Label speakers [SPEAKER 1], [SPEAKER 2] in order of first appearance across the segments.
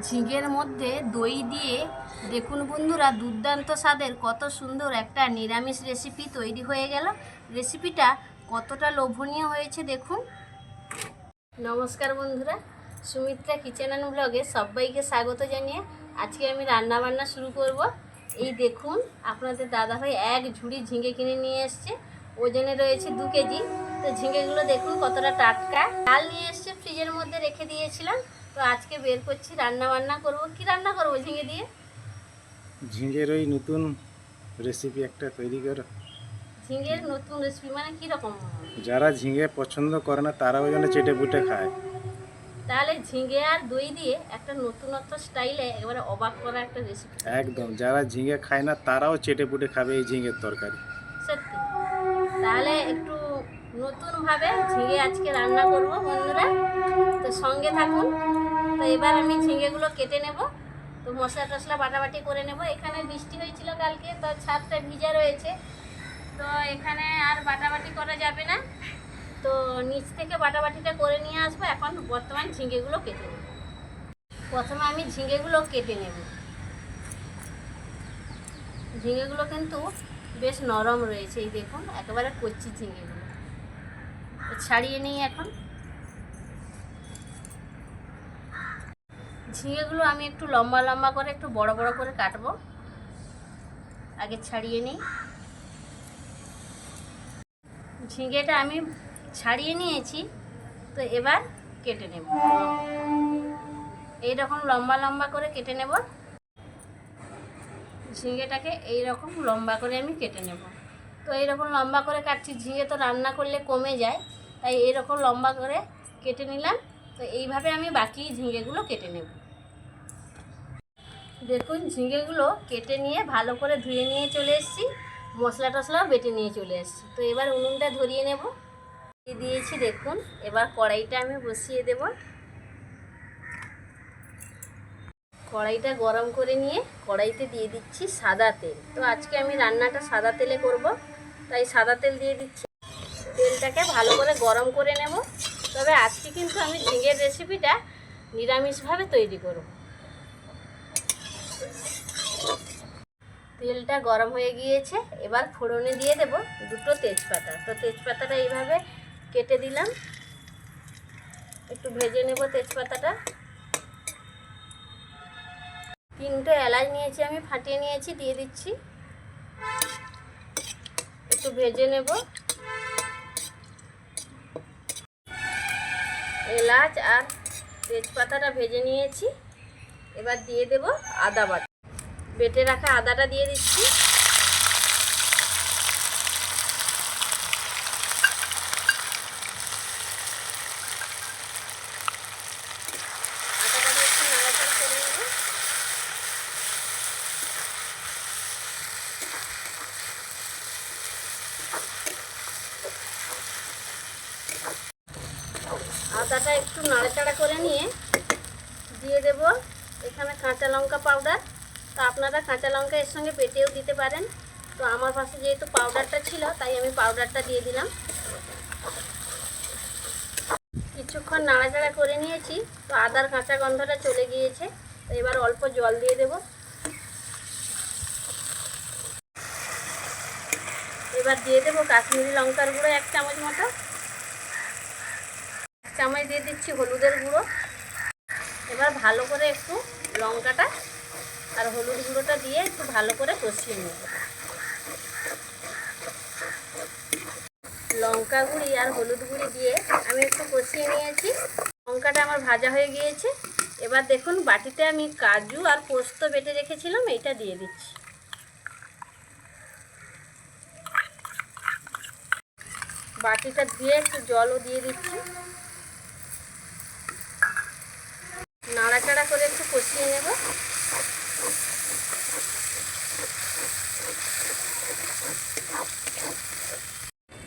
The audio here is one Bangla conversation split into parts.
[SPEAKER 1] ঝিঙের মধ্যে দই দিয়ে দেখুন বন্ধুরা, দুর্দান্ত স্বাদের, কত সুন্দর একটা নিরামিষ রেসিপি তৈরি হয়ে গেল। রেসিপিটা কতটা লোভনীয় হয়েছে দেখুন। নমস্কার বন্ধুরা, সুমিত্রা কিচেন অ্যান্ড ব্লগে সবাইকে স্বাগত জানিয়ে আজকে আমি রান্না বান্না শুরু করব। এই দেখুন, আপনাদের দাদা ভাই এক ঝুড়ি ঝিঙে কিনে নিয়ে এসছে। ওজনে রয়েছে দু কেজি। তো ঝিঙেগুলো দেখুন কতটা টাটকা। ডাল নিয়ে এসছে ফ্রিজের মধ্যে রেখে দিয়েছিলাম। তো আজকে বের করছি রান্না বান্না করব। কি রান্না করব ঝিঙে দিয়ে?
[SPEAKER 2] ঝিঙের ওই নতুন রেসিপি একটা তৈরি করো।
[SPEAKER 1] ঝিঙের নতুন রেসিপি মানে কীরকম
[SPEAKER 2] যারা ঝিঙে পছন্দ করে না তারা ওই জন্য চেটে পুটে খায়।
[SPEAKER 1] তাহলে ঝিঙে আর দই দিয়ে একটা নতুনত্ব স্টাইলে একেবারে অবাক করা একটা রেসিপি
[SPEAKER 2] একদম যারা ঝিঙে খায় না তারাও চেটে পুটে খাবে এই ঝিঙের তরকারি।
[SPEAKER 1] সত্যি। তাহলে একটু নতুনভাবে ঝিঙে আজকে রান্না করব বন্ধুরা। তো সঙ্গে থাকুন। তো এবার আমি ঝিঙেগুলো কেটে নেব। তো মশলা টশলা বাটাবাটি করে নেব। এখানে বৃষ্টি হয়েছিল কালকে, তো ছাদটা ভিজা রয়েছে। তো এখানে আর বাটাবাটি করা যাবে না। তো নিচ থেকে বাটাবাটিটা করে নিয়ে আসব। এখন বর্তমান ঝিঙেগুলো কেটে নেব। প্রথমে আমি ঝিঙেগুলো কেটে নেব। ঝিঙেগুলো কিন্তু বেশ নরম রয়েছে। এই দেখুন, একেবারে কচি ঝিঙেগুলো ছাড়িয়ে নিই এখন। ঝিঙেগুলো আমি একটু লম্বা লম্বা করে, একটু বড় বড় করে কাটবো। আগে ছাড়িয়ে নিই। ঝিঙেটা আমি ছাড়িয়ে নিয়েছি, তো এবার কেটে নেব। এইরকম লম্বা লম্বা করে কেটে নেব। ঝিঙেটাকে এই রকম লম্বা করে আমি কেটে নেব। তো এইরকম লম্বা করে কাটছি, ঝিঙে তো রান্না করলে কমে যায়, তাই এইরকম লম্বা করে কেটে নিলাম। তো এইভাবে আমি বাকি ঝিঙেগুলো কেটে নেব। দেখুন ঝিঙেগুলো কেটে নিয়ে ভালো করে ধুয়ে নিয়ে চলে এসেছি। মশলা টশলাও বেটে নিয়ে চলে এসেছি। তো এবার উনুনটা ধরিয়ে নেব। দিয়ে দিয়েছি, দেখুন, এবার কড়াইটা আমি বসিয়ে দেবো। কড়াইটা গরম করে নিয়ে কড়াইতে দিয়ে দিচ্ছি সাদা তেল। তো আজকে আমি রান্নাটা সাদা তেলে করব, তাই সাদা তেল দিয়ে দিচ্ছি। তেলটাকে ভালো করে গরম করে নেব। তবে আজকে কিন্তু আমি ঝিঙের রেসিপিটা নিরামিষভাবে তৈরি করব। তেলটা গরম হয়ে গিয়েছে, এবার ফোড়নে দিয়ে দেব দুটো তেজপাতা। তো তেজপাতাটা এইভাবে কেটে দিলাম। একটু ভেজে নেব তেজপাতাটা। তিনটে এলাচ নিয়েছি আমি, ফাটিয়ে নিয়েছি, দিয়ে দিচ্ছি। একটু ভেজে নেব। এলাচ আর তেজপাতাটা ভেজে নিয়েছি। এবার দিয়ে দেব আদা বাটা। বেটে রাখা আদাটা দিয়ে দিচ্ছি। আদাটা একটু নাড়াচাড়া করে নিয়ে দিয়ে দেব এখানে কাঁচা লঙ্কা পাউডার। তো আপনারা কাঁচা লঙ্কা এর সঙ্গে পেটেও দিতে পারেন। তো আমার পাশে যেহেতু পাউডারটা ছিল, তাই আমি পাউডারটা দিয়ে দিলাম। কিছুক্ষণ নাড়াচাড়া করে নিয়েছি, তো আদার কাঁচা গন্ধটা চলে গিয়েছে। তো এবার অল্প জল দিয়ে দেব। এবার দিয়ে দেবো কাশ্মীরি লঙ্কার গুঁড়ো এক চামচ মতো। এক চামচ দিয়ে দিচ্ছি হলুদের গুঁড়ো। এবার ভালো করে একটু লঙ্কাটা আর হলুদ গুঁড়োটা দিয়ে একটু ভালো করে কষিয়ে নেব। লঙ্কা গুঁড়ি আর হলুদ গুঁড়ি দিয়ে আমি একটু কষিয়ে নিয়েছি। লঙ্কাটা আমার ভাজা হয়ে গিয়েছে। এবার দেখুন, বাটিতে আমি কাজু আর পোস্ত বেটে রেখেছিলাম এইটা দিয়ে দিচ্ছি। বাটিটা দিয়ে একটু জলও দিয়ে দিচ্ছি। নাড়াচাড়া করে একটু কষিয়ে নেব।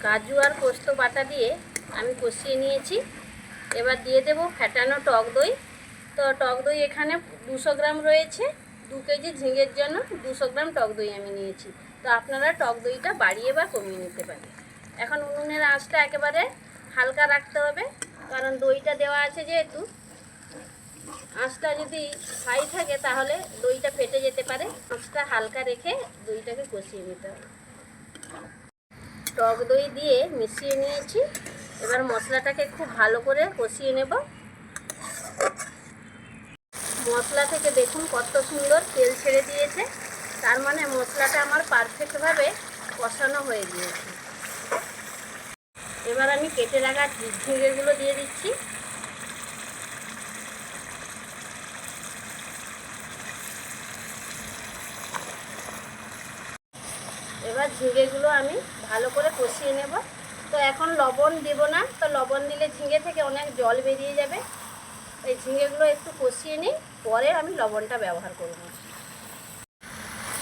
[SPEAKER 1] কাজু আর পোস্ত বাটা দিয়ে আমি কষিয়ে নিয়েছি। এবার দিয়ে দেব ফ্যাটানো টক দই। তো টক দই এখানে দুশো গ্রাম রয়েছে। দু কেজি ঝিঙের জন্য দুশো গ্রাম টক দই আমি নিয়েছি। তো আপনারা টক দইটা বাড়িয়ে বা কমিয়ে নিতে পারেন। এখন উনুনের আঁচটা একেবারে হালকা রাখতে হবে, কারণ দইটা দেওয়া আছে যেহেতু। আঁচটা যদি হাই থাকে তাহলে দইটা ফেটে যেতে পারে। আঁচটা হালকা রেখে দইটাকে কষিয়ে নিতে হবে। টক দই দিয়ে মিশিয়ে নিয়েছি। এবার মশলাটাকে খুব ভালো করে কষিয়ে নেব। মশলা থেকে দেখুন কত সুন্দর তেল ছেড়ে দিয়েছে। তার মানে মশলাটা আমার পারফেক্টভাবে কষানো হয়ে গিয়েছে। এবার আমি কেটে রাখা ঝিঙেগুলো দিয়ে দিচ্ছি। এবার ঝিঙেগুলো আমি ভালো করে কষিয়ে নেব। তো এখন লবণ দেব না, তো লবণ দিলে ঝিঙে থেকে অনেক জল বেরিয়ে যাবে। এই ঝিঙেগুলো একটু কষিয়ে নিই, পরে আমি লবণটা ব্যবহার করব।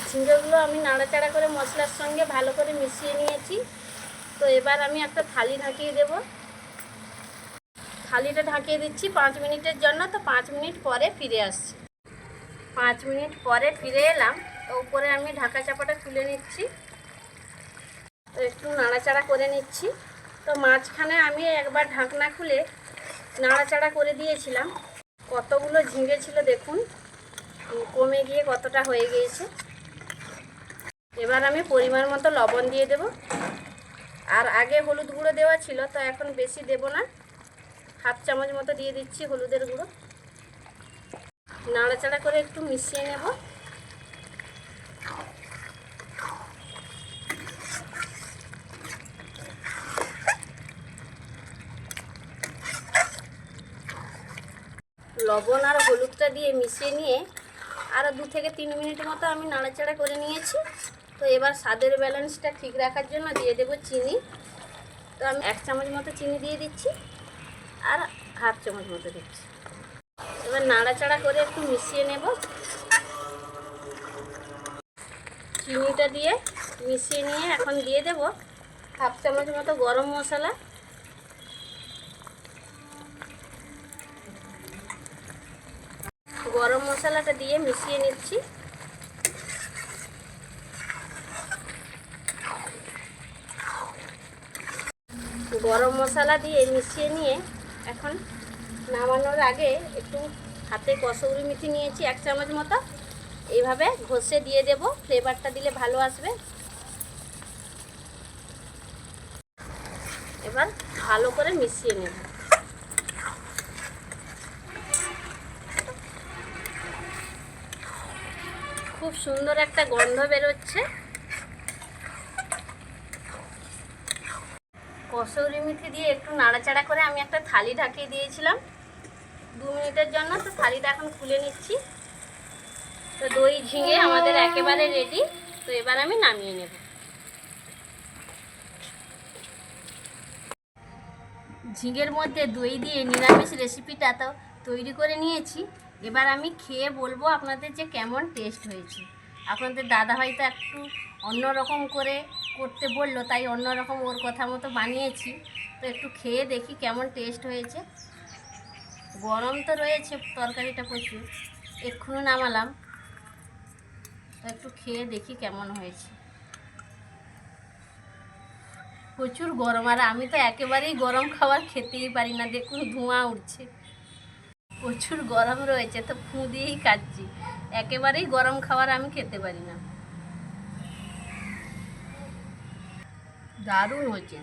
[SPEAKER 1] ঝিঙেগুলো আমি নাড়াচাড়া করে মশলার সঙ্গে ভালো করে মিশিয়ে নিয়েছি। তো এবার আমি একটা থালি ঢাকিয়ে দেব। থালিটা ঢাকিয়ে দিচ্ছি পাঁচ মিনিটের জন্য, তো পাঁচ মিনিট পরে ফিরে আসছি। পাঁচ মিনিট পরে ফিরে এলাম, তো উপরে আমি ঢাকা চাপাটা তুলে নিচ্ছি। একটু নাড়াচাড়া করে নিচ্ছি। তো মাঝখানে আমি একবার ঢাকনা খুলে নাড়াচাড়া করে দিয়েছিলাম। কতগুলো ঝিঙে ছিল দেখুন, কমে গিয়ে কতটা হয়ে গিয়েছে। এবার আমি পরিমাণ মতো লবণ দিয়ে দেব। আর আগে হলুদ গুঁড়ো দেওয়া ছিল, তো এখন বেশি দেব না। হাফ চামচ মতো দিয়ে দিচ্ছি হলুদের গুঁড়ো। নাড়াচাড়া করে একটু মিশিয়ে নেব। লবণ আর হলুদটা দিয়ে মিশিয়ে নিয়ে আরও দু থেকে তিন মিনিট মতো আমি নাড়াচাড়া করে নিয়েছি। তো এবার স্বাদের ব্যালেন্সটা ঠিক রাখার জন্য দিয়ে দেবো চিনি। তো আমি এক চামচ মতো চিনি দিয়ে দিচ্ছি আর হাফ চামচ মতো দিচ্ছি। এবার নাড়াচাড়া করে একটু মিশিয়ে নেব। চিনিটা দিয়ে মিশিয়ে নিয়ে এখন দিয়ে দেব হাফ চামচ মতো গরম মশলা। গরম মশলাটা দিয়ে মিশিয়ে নিচ্ছি। গরম মশলা দিয়ে মিশিয়ে নিয়ে এখন নামানোর আগে একটু হাতে কসৌরি মেথি নিয়েছি এক চামচ মতো। এইভাবে ঘষে দিয়ে দেব, ফ্লেভারটা দিলে ভালো আসবে। এবার ভালো করে মিশিয়ে নেব। খুব সুন্দর একটা গন্ধ বেরোচ্ছে। কসৌরি মিথি দিয়ে একটু নাড়াচাড়া করে আমি একটা থালি ঢাকিয়ে দিয়েছিলাম। দু মিনিটের জন্য তো থালিটা এখন খুলে নিচ্ছি। তো দই ঝিঙে আমাদের একেবারে রেডি তো এবার আমি নামিয়ে নেব। ঝিঙের মধ্যে দই দিয়ে নিরামিষ রেসিপিটা তো তৈরি করে নিয়েছি। এবার আমি খেয়ে বলব আপনাদের যে কেমন টেস্ট হয়েছে। আপনাদের দাদাভাই তো একটু অন্যরকম করে করতে বলল, তাই অন্যরকম ওর কথা মতো বানিয়েছি। তো একটু খেয়ে দেখি কেমন টেস্ট হয়েছে। গরম তো রয়েছে, তরকারিটা প্রচুর। এক্ষুনি নামালাম। তো একটু খেয়ে দেখি কেমন হয়েছে। প্রচুর গরম, আর আমি তো একেবারেই গরম খাবার খেতেই পারি না। দেখুন ধোঁয়া উঠছে। প্রচুর গরম রয়েছে, তো ফু দিয়েই খাচ্ছি। একেবারেই গরম খাবার আমি খেতে পারি না। দারুণ হয়েছে।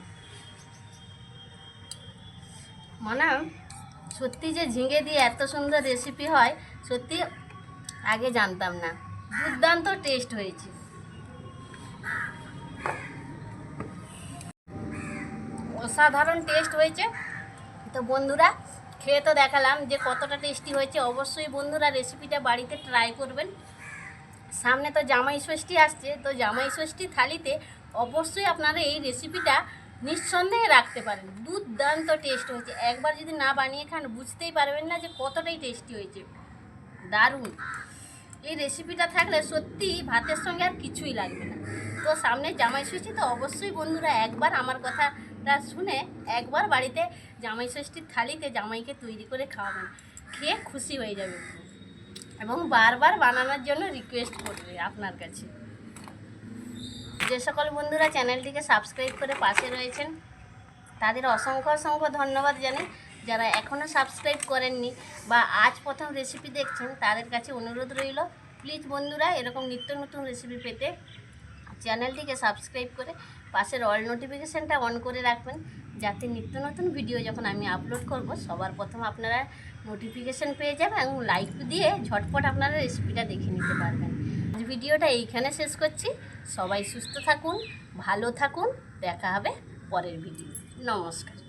[SPEAKER 1] মানে সত্যি যে ঝিঙে দিয়ে এত সুন্দর রেসিপি হয়, সত্যি আগে জানতাম না। দুর্দান্ত টেস্ট হয়েছে। অসাধারণ টেস্ট হয়েছে। তো বন্ধুরা খেয়ে তো দেখালাম যে কতটা টেস্টি হয়েছে। অবশ্যই বন্ধুরা রেসিপিটা বাড়িতে ট্রাই করবেন। সামনে তো জামাই ষষ্ঠী আসছে, তো জামাই ষষ্ঠী থালিতে অবশ্যই আপনারা এই রেসিপিটা নিঃসন্দেহে রাখতে পারেন। দুর্দান্ত টেস্ট হয়েছে। একবার যদি না বানিয়ে খান, বুঝতেই পারবেন না যে কতটাই টেস্টি হয়েছে। দারুণ। এই রেসিপিটা থাকলে সত্যি ভাতের সঙ্গে আর কিছুই লাগবে না। তো সামনে জামাই ষষ্ঠী, তো অবশ্যই বন্ধুরা একবার আমার কথাটা শুনে একবার বাড়িতে জামাই ষষ্ঠীর থালিতে জামাইকে তৈরি করে খাওয়াবেন, খেয়ে খুশি হয়ে যাবে এবং বারবার বানানোর জন্য রিকোয়েস্ট করবে আপনার কাছে। যে সকল বন্ধুরা চ্যানেলটিকে সাবস্ক্রাইব করে পাশে রয়েছেন, তাদের অসংখ্য অসংখ্য ধন্যবাদ জানাই। যারা এখনও সাবস্ক্রাইব করেননি বা আজ প্রথম রেসিপি দেখছেন, তাদের কাছে অনুরোধ রইল প্লিজ বন্ধুরা এরকম নিত্য নতুন রেসিপি পেতে চ্যানেলটিকে সাবস্ক্রাইব করে পাশের অল নোটিফিকেশানটা অন করে রাখবেন, যাতে নিত্য নতুন ভিডিও যখন আমি আপলোড করব, সবার প্রথম আপনারা নোটিফিকেশান পেয়ে যাবেন এবং লাইক দিয়ে ঝটপট আপনারা রেসিপিটা দেখে নিতে পারবেন। আজ ভিডিওটা এইখানে শেষ করছি। সবাই সুস্থ থাকুন, ভালো থাকুন। দেখা হবে পরের ভিডিও নমস্কার।